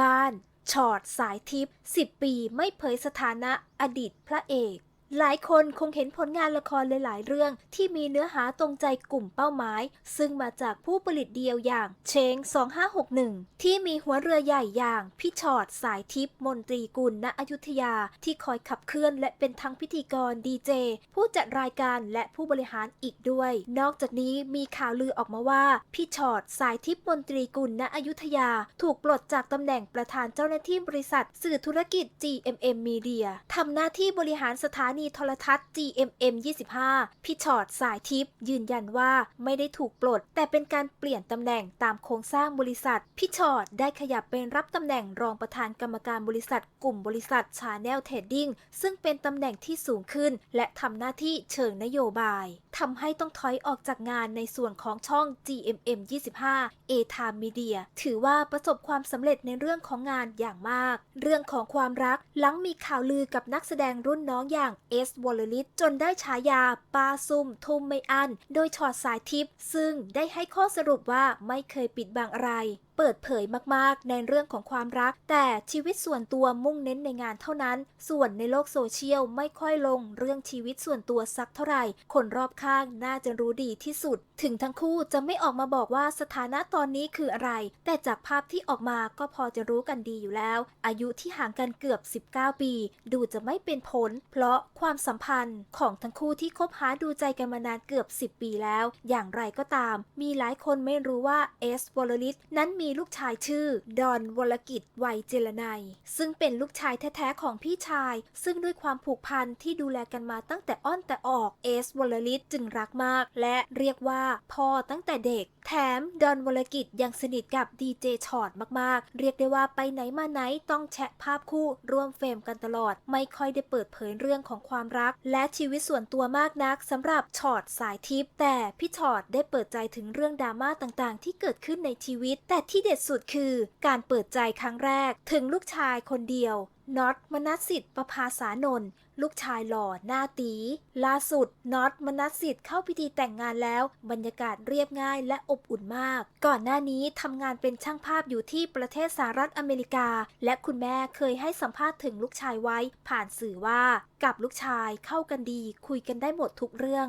บ้าน ชอดสายทิพย์10 ปีไม่เผยสถานะอดีตพระเอก หลายคนคงเห็นผลงานละครหลาย ๆ เรื่องที่มีเนื้อหาตรงใจกลุ่มเป้าหมาย ซึ่งมาจากผู้ผลิตเดียวอย่างเชง 2561 ที่มีหัวเรือใหญ่อย่างพี่ชอดสายทิพย์มนตรีกุลณอยุธยา ที่คอยขับเคลื่อนและเป็นทั้งพิธีกรดีเจ ผู้จัดรายการและผู้บริหารอีกด้วย นอกจากนี้มีข่าวลือออกมาว่า พี่ชอดสายทิพย์มนตรีกุลณอยุธยา ถูกปลดจากตำแหน่งประธานเจ้าหน้าที่บริษัท สื่อธุรกิจ GMM Media ทำหน้าที่บริหารสถานโทรทัศน์ GMM 25 พี่ชอดสายทิพย์ยืนยันว่าไม่ได้ถูกปลด แต่เป็นการเปลี่ยนตำแหน่งตามโครงสร้างบริษัท พี่ชอดได้ขยับเป็นรับตำแหน่งรองประธานกรรมการบริษัท กลุ่มบริษัทชาแนลเทรดดิ้งซึ่งเป็นตำแหน่งที่สูงขึ้น และทำหน้าที่เชิงนโยบายทำให้ต้องถอยออกจากงานในส่วนของช่อง GMM 25 A Time Media ถือว่าประสบความสำเร็จในเรื่องของงานอย่างมาก เรื่องของความรักหลังมีข่าวลือกับนักแสดงรุ่นน้องอย่างเอสวอลลิตจนได้ฉายาปาซุ่มทุ่มไม่อัน โดยชอดสายทิพย์ซึ่งได้ให้ข้อสรุปว่าไม่เคยปิดบังอะไร เปิดเผยมากๆ ในเรื่องของความรัก แต่ชีวิตส่วนตัวมุ่งเน้นในงานเท่านั้น ส่วนในโลกโซเชียลไม่ค่อยลงเรื่องชีวิตส่วนตัวสักเท่าไหร่ คนรอบข้างน่าจะรู้ดีที่สุด ถึงทั้งคู่จะไม่ออกมาบอกว่าสถานะตอนนี้คืออะไร แต่จากภาพที่ออกมาก็พอจะรู้กันดีอยู่แล้ว อายุที่ห่างกันเกือบ 19 ปี ดูจะไม่เป็นผล เพราะความสัมพันธ์ของทั้งคู่ที่คบหาดูใจกันมานานเกือบ 10 ปีแล้ว อย่างไรก็ตาม มีหลายคนไม่รู้ว่าเอสวอลลิตนั้นมีีลูกชายชื่อ ดอนวลกิจวัยเจรนัยซึ่งเป็นลูกชายแท้ๆของพี่ชาย ซึ่งด้วยความผูกพันที่ดูแลกันมาตั้งแต่อ้อนแต่ออกเอสวลลิตจึงรักมาก และเรียกว่าพ่อตั้งแต่เด็ก แถมดอนวลกิจยังสนิทกับดีเจชอตมากๆ เรียกได้ว่าไปไหนมาไหนต้องแชะภาพคู่ร่วมเฟรมกันตลอด ไม่ค่อยได้เปิดเผยเรื่องของความรัก และชีวิตส่วนตัวมากนักสำหรับชอตสายทิพย์แต่พี่ชอตได้เปิดใจถึงเรื่องดราม่าต่างๆ ที่เกิดขึ้นในชีวิต แต่ที่เด็ดสุดคือการเปิดใจครั้งแรกถึงลูกชายคนเดียวน็อตมนัสสิทธิ์ประภาสานนท์ลูกชายหล่อหน้าตี ล่าสุดน็อตมนัสสิทธิ์เข้าพิธีแต่งงานแล้ว บรรยากาศเรียบง่ายและอบอุ่นมาก ก่อนหน้านี้ทำงานเป็นช่างภาพอยู่ที่ประเทศสหรัฐอเมริกา และคุณแม่เคยให้สัมภาษณ์ถึงลูกชายไว้ ผ่านสื่อว่า กับลูกชายเข้ากันดี คุยกันได้หมดทุกเรื่อง